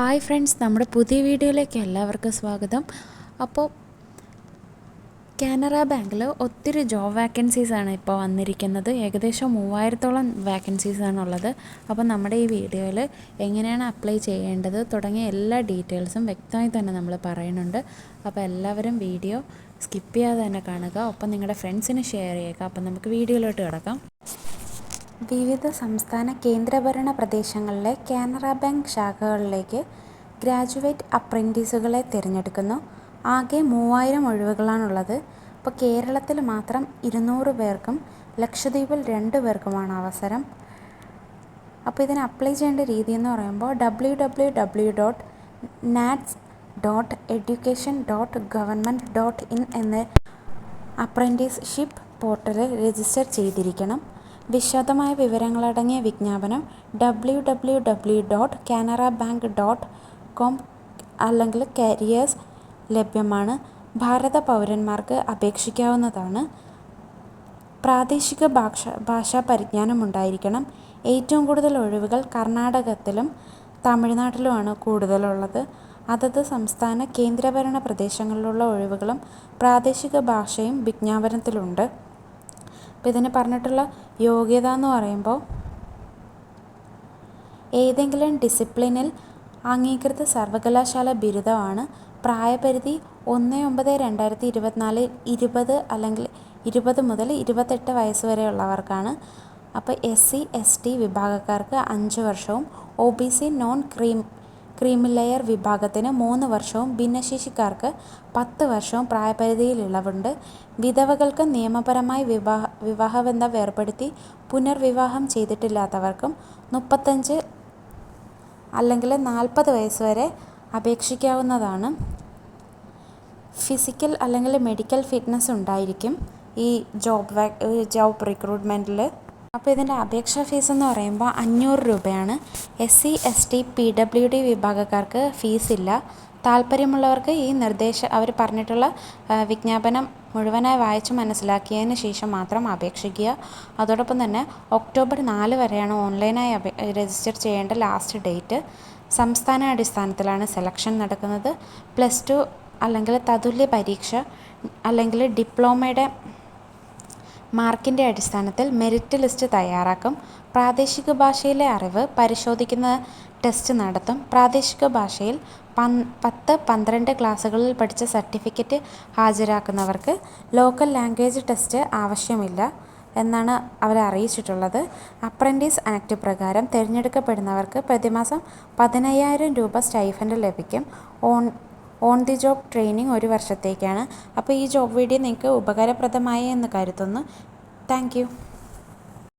Hi friends നമ്മുടെ പുതിയ വീഡിയോയിലേക്ക് എല്ലാവർക്കും സ്വാഗതം. അപ്പോൾ കാനറ ബാങ്കിൽ ഒത്തിരി ജോബ് വാക്കൻസീസാണ് ഇപ്പോൾ വന്നിരിക്കുന്നത്. ഏകദേശം മൂവായിരത്തോളം വാക്കൻസീസ് ഉള്ളത് അപ്പോൾ നമ്മുടെ ഈ വീഡിയോയിൽ എങ്ങനെയാണ് അപ്ലൈ ചെയ്യേണ്ടത് തുടങ്ങിയ എല്ലാ ഡീറ്റെയിൽസും വ്യക്തമായി തന്നെ നമ്മൾ പറയുന്നുണ്ട്. അപ്പോൾ എല്ലാവരും വീഡിയോ സ്കിപ്പ് ചെയ്യാതെ തന്നെ കാണുക. ഒപ്പം നിങ്ങളുടെ ഫ്രണ്ട്സിന് ഷെയർ ചെയ്യുക. അപ്പം നമുക്ക് വീഡിയോയിലോട്ട് കിടക്കാം. വിവിധ സംസ്ഥാന കേന്ദ്രഭരണ പ്രദേശങ്ങളിലെ കാനറ ബാങ്ക് ശാഖകളിലേക്ക് ഗ്രാജുവേറ്റ് അപ്രന്റീസുകളെ തിരഞ്ഞെടുക്കുന്നു. ആകെ മൂവായിരം ഒഴിവുകളാണുള്ളത്. ഇപ്പോൾ കേരളത്തിൽ മാത്രം ഇരുന്നൂറ് പേർക്കും ലക്ഷദ്വീപിൽ രണ്ട് പേർക്കുമാണ് അവസരം. അപ്പോൾ ഇതിന് അപ്ലൈ ചെയ്യേണ്ട രീതി എന്ന് പറയുമ്പോൾ W W W dot NATS dot education dot government dot in എന്ന അപ്രന്റീസ്ഷിപ്പ് പോർട്ടലിൽ രജിസ്റ്റർ ചെയ്തിരിക്കണം. വിശദമായ വിവരങ്ങളടങ്ങിയ വിജ്ഞാപനം W W W dot Canara bank dot com അല്ലെങ്കിൽ കരിയേഴ്സ് ലഭ്യമാണ്. ഭാരത പൗരന്മാർക്ക് അപേക്ഷിക്കാവുന്നതാണ്. പ്രാദേശിക ഭാഷ ഭാഷാ പരിജ്ഞാനം ഉണ്ടായിരിക്കണം ഏറ്റവും കൂടുതൽ ഒഴിവുകൾ കർണാടകത്തിലും തമിഴ്നാട്ടിലുമാണ് കൂടുതലുള്ളത്. അതത് സംസ്ഥാന കേന്ദ്രഭരണ പ്രദേശങ്ങളിലുള്ള ഒഴിവുകളും പ്രാദേശിക ഭാഷയും വിജ്ഞാപനത്തിലുണ്ട്. അപ്പോൾ ഇതിന് പറഞ്ഞിട്ടുള്ള യോഗ്യത എന്ന് പറയുമ്പോൾ ഏതെങ്കിലും ഡിസിപ്ലിനിൽ അംഗീകൃത സർവകലാശാല ബിരുദമാണ് പ്രായപരിധി ഒന്ന് ഒമ്പത് രണ്ടായിരത്തി ഇരുപത്തിനാല് ഇരുപത് അല്ലെങ്കിൽ ഇരുപത് മുതൽ ഇരുപത്തെട്ട് വയസ്സ് വരെയുള്ളവർക്കാണ്. അപ്പോൾ എസ് സി എസ് ടി വിഭാഗക്കാർക്ക് അഞ്ച് വർഷവും O B C non cream creamy layer വിഭാഗത്തിന് മൂന്ന് വർഷവും ഭിന്നശേഷിക്കാർക്ക് പത്ത് വർഷവും പ്രായപരിധിയിൽ ഇളവുണ്ട് വിധവകൾക്ക് നിയമപരമായി വിവാഹ വിവാഹബന്ധം വേർപെടുത്തി പുനർവിവാഹം ചെയ്തിട്ടില്ലാത്തവർക്കും മുപ്പത്തഞ്ച് അല്ലെങ്കിൽ നാൽപ്പത് വയസ്സ് വരെ അപേക്ഷിക്കാവുന്നതാണ്. ഫിസിക്കൽ അല്ലെങ്കിൽ മെഡിക്കൽ ഫിറ്റ്നസ് ഉണ്ടായിരിക്കും. ഈ ജോബ് ജോബ് റിക്രൂട്ട്മെന്റിൽ അപ്പോൾ ഇതിന്റെ അപേക്ഷാ ഫീസ് എന്ന് പറയുമ്പോൾ അഞ്ഞൂറ് രൂപയാണ്. S C S T P W D വിഭാഗക്കാർക്ക് ഫീസില്ല താല്പര്യമുള്ളവർക്ക് ഈ നിർദ്ദേശ അവർ പറഞ്ഞിട്ടുള്ള വിജ്ഞാപനം മുഴുവനായി വായിച്ച് മനസ്സിലാക്കിയതിന് ശേഷം മാത്രം അപേക്ഷിക്കുക. അതോടൊപ്പം തന്നെ ഒക്ടോബർ നാല് വരെയാണ് ഓൺലൈനായി രജിസ്റ്റർ ചെയ്യേണ്ട ലാസ്റ്റ് ഡേറ്റ് സംസ്ഥാന അടിസ്ഥാനത്തിലാണ് സെലക്ഷൻ നടക്കുന്നത്. പ്ലസ് ടു അല്ലെങ്കിൽ തതുല്യ പരീക്ഷ അല്ലെങ്കിൽ ഡിപ്ലോമയുടെ മാർക്കിന്റെ അടിസ്ഥാനത്തിൽ മെറിറ്റ് ലിസ്റ്റ് തയ്യാറാക്കും. പ്രാദേശിക ഭാഷയിലെ അറിവ് പരിശോധിക്കുന്ന ടെസ്റ്റ് നടത്തും. പ്രാദേശിക ഭാഷയിൽ പൻ പത്ത് പന്ത്രണ്ട് ക്ലാസ്സുകളിൽ പഠിച്ച സർട്ടിഫിക്കറ്റ് ഹാജരാക്കുന്നവർക്ക് ലോക്കൽ ലാംഗ്വേജ് ടെസ്റ്റ് ആവശ്യമില്ല എന്നാണ് അവർ അറിയിച്ചിട്ടുള്ളത്. അപ്രന്റീസ് ആക്ട് പ്രകാരം തിരഞ്ഞെടുക്കപ്പെടുന്നവർക്ക് പ്രതിമാസം പതിനയ്യായിരം രൂപ സ്റ്റൈഫൻഡ് ലഭിക്കും. On on the job training ഒരു വർഷത്തേക്കാണ്. അപ്പോൾ ഈ ജോബ് വീഡിയോ നിങ്ങൾക്ക് ഉപകാരപ്രദമായി എന്ന് കരുതുന്നു. താങ്ക്